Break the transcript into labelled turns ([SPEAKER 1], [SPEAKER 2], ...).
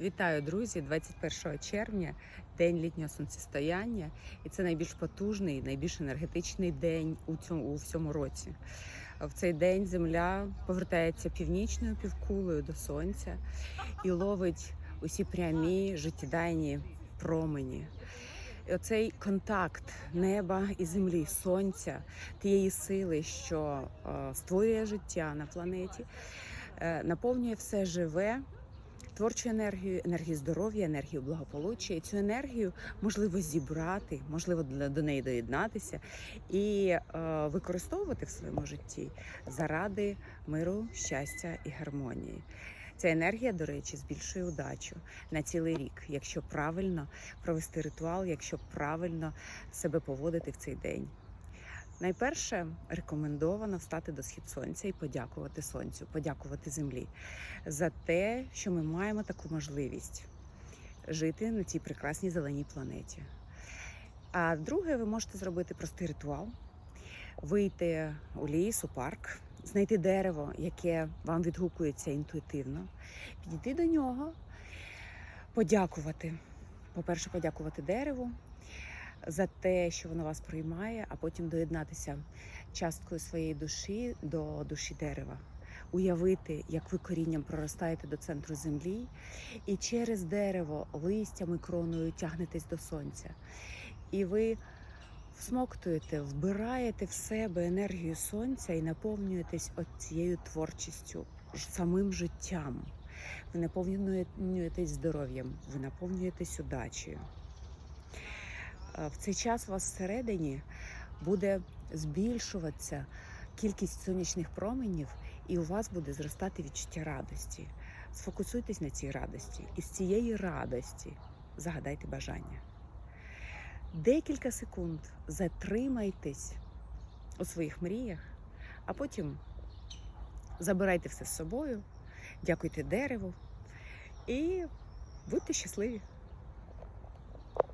[SPEAKER 1] Вітаю, друзі! 21 червня, день літнього сонцестояння, і це найбільш потужний, найбільш енергетичний день у цьому у всьому році. В цей день Земля повертається північною півкулею до сонця і ловить усі прямі життєдайні промені. І оцей контакт неба і землі, сонця, тієї сили, що е, створює життя на планеті, е, наповнює все живе творчу енергію, енергію здоров'я, енергію благополуччя. І цю енергію можливо зібрати, можливо, до неї доєднатися і е, використовувати в своєму житті заради миру, щастя і гармонії. Ця енергія, до речі, збільшує удачу на цілий рік, якщо правильно провести ритуал, якщо правильно себе поводити в цей день. Найперше рекомендовано встати до схід сонця і подякувати сонцю, подякувати землі за те, що ми маємо таку можливість жити на цій прекрасній зеленій планеті. А друге, ви можете зробити простий ритуал, вийти у ліс, у парк, знайти дерево, яке вам відгукується інтуїтивно, підійти до нього, подякувати. По-перше, подякувати дереву за те, що воно вас приймає, а потім доєднатися часткою своєї душі до душі дерева. Уявити, як ви корінням проростаєте до центру землі, і через дерево листями кроною тягнетесь до сонця. І ви всмоктуєте, вбираєте в себе енергію сонця і наповнюєтесь от цією творчістю, самим життям. Ви наповнюєтесь здоров'ям, ви наповнюєтесь удачею. Е, В цей час у вас всередині буде збільшуватися кількість сонячних променів, і у вас буде зростати відчуття радості. Сфокусуйтесь на цій радості, і з цієї радості загадайте бажання. Декілька секунд затримайтесь у своїх мріях, а потім забирайте все з собою, дякуйте дереву і будьте щасливі!